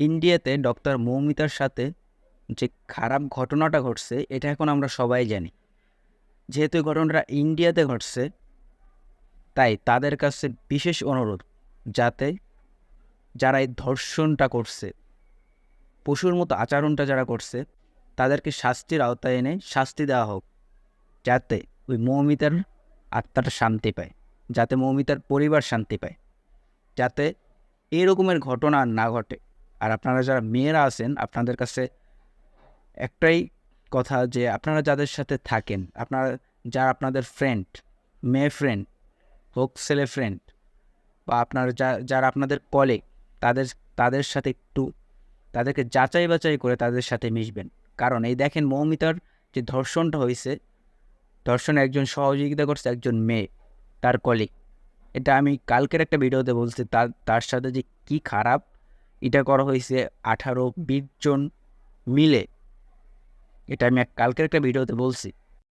ইন্ডিয়াতে ডক্টর মৌমিতার সাথে যে খারাপ ঘটনাটা ঘটছে, এটা এখন আমরা সবাই জানি। যেহেতু ঘটনাটা ইন্ডিয়াতে ঘটছে, তাই তাদের কাছে বিশেষ অনুরোধ, যাতে যারা এই ধর্ষণটা করছে, পশুর মতো আচরণটা যারা করছে, তাদেরকে শাস্তির আওতায় এনে শাস্তি দেওয়া হোক, যাতে ওই মৌমিতার আত্মাটা শান্তি পায়, যাতে মৌমিতার পরিবার শান্তি পায়, যাতে এরকমের ঘটনা না ঘটে। আর আপনারা যারা মেয়েরা আছেন, আপনাদের কাছে একটাই কথা যে আপনারা যাদের সাথে থাকেন, আপনারা যারা আপনাদের ফ্রেন্ড মেয়ে ফ্রেন্ড হোক, ছেলে ফ্রেন্ড বা আপনার যা, যারা আপনাদের কলিগ তাদের তাদের সাথে একটু, তাদেরকে যাচাই বাছাই করে তাদের সাথে মিশবেন। কারণ এই দেখেন মৌমিতার যে ধর্ষণটা হয়েছে ধর্ষণে একজন সহযোগিতা করছে একজন মেয়ে, তার কলিগ এটা আমি কালকের একটা ভিডিওতে বলছি, তার তার সাথে যে কি খারাপ এটা করা হয়েছে আঠারো বিশ জন মিলে। এটা আমি কালকের একটা ভিডিওতে বলছি।